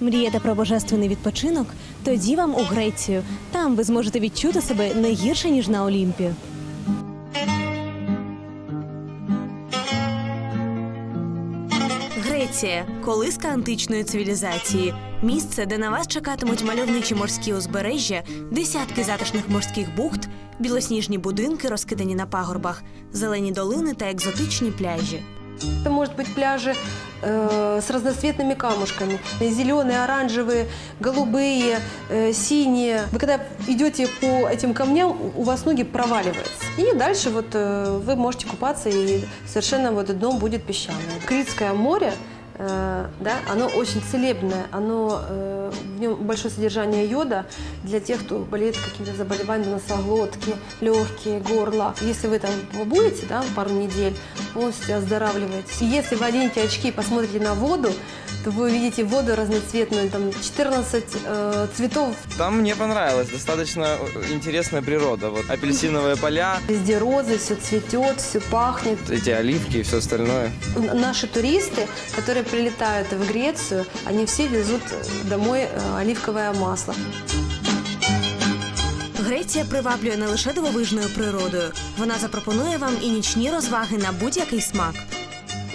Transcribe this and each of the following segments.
Мрієте про божественний відпочинок? Тоді вам у Грецію. Там ви зможете відчути себе не гірше ніж на Олімпі. Греція колиска античної цивілізації. Місце, де на вас чекатимуть мальовничі морські узбережжя, десятки затишних морських бухт, білосніжні будинки, розкидані на пагорбах, зелені долини та екзотичні пляжі. Это может быть пляжи э, с разноцветными камушками. Зеленые, оранжевые, голубые, э, синие. Вы когда идете по этим камням, у вас ноги проваливаются. И дальше вот э, вы можете купаться, и совершенно вот дно будет песчаное. Критское море, э, да, оно очень целебное, оно, э, в нем большое содержание йода для тех, кто болеет какими-то заболеваниями носоглотки, легкие, горло. Если вы там побудете да, пару недель, полностью оздоравливаетесь. Если вы оденете очки и посмотрите на воду, то вы увидите воду разноцветную, там 14 э, цветов. Там мне понравилось, достаточно э, интересная природа. Вот апельсиновые поля, Везде розы, все цветет, все пахнет. эти оливки и все остальное. Наши туристы, которые прилетают в Грецию, они все везут домой э, оливковое масло. Греція приваблює не лише дивовижною природою. Вона запропонує вам і нічні розваги на будь-який смак.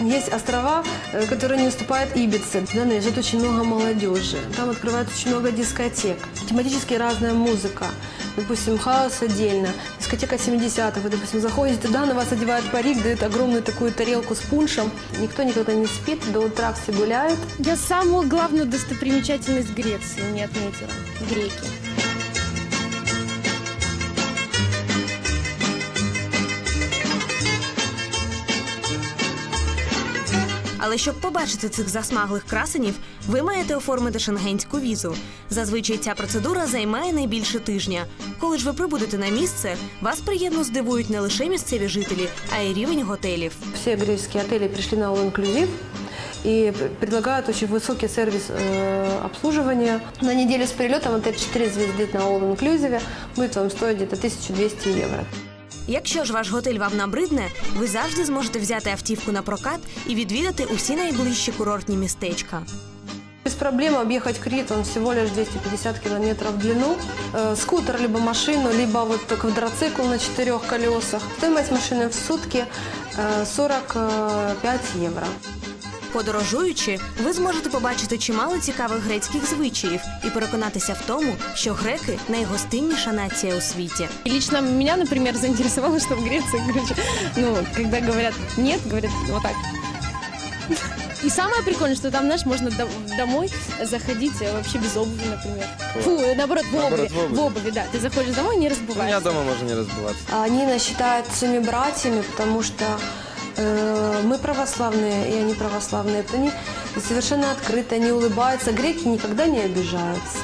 Есть острова, э, которые не уступают Ибице. Туда наезжает очень много молодежи. Там открывается очень много дискотек. Тематически разная музыка. Допустим, хаос отдельно. Дискотека 70-х. Вы, допустим, заходите туда, на вас одевают парик, дают огромную такую тарелку с пуншем. Никто никогда не спит, до утра все гуляют. Я самую главную достопримечательность Греции не отметила. Греки. Але щоб побачити цих засмаглих красенів, ви маєте оформити шенгенську візу. Зазвичай ця процедура займає не більше тижня. Коли ж ви прибудете на місце, вас приємно здивують не лише місцеві жителі, а й рівень готелів. Все греческие отели пришли на All Inclusive и п- предлагают очень высокий сервис э, обслуживания. На неделю с прилетом отель 4 звезды на All Inclusive будет вам стоить где-то 1200 евро. Якщо ж ваш готель вам набридне, ви завжди зможете взяти автівку на прокат і відвідати усі найближчі курортні містечка. Без проблем объехать Крит, он всего лишь 250 километров в длину. Э, скутер, либо машину, либо вот квадроцикл на четырех колесах. Стоимость машины в сутки э, 45 евро. Подорожуючи, ви зможете побачити чимало цікавих грецьких звичаїв і переконатися в тому, що греки найгостинніша нація у світі. И лично меня, например, заинтересовало, что в Греции, короче, ну, когда говорят нет, говорят вот так. И самое прикольное, что там, знаешь, можно до- домой заходить э, вообще без обуви, например. Фу, э, наоборот, в Наоборот, обуви. в обуви. В обуви, да. Ты заходишь домой, не У разбываешься. меня дома можно не разбиваться. А Они нас считают своими братьями, потому что э, мы православные, и они православные. Это они совершенно открыты, они улыбаются. Греки никогда не обижаются.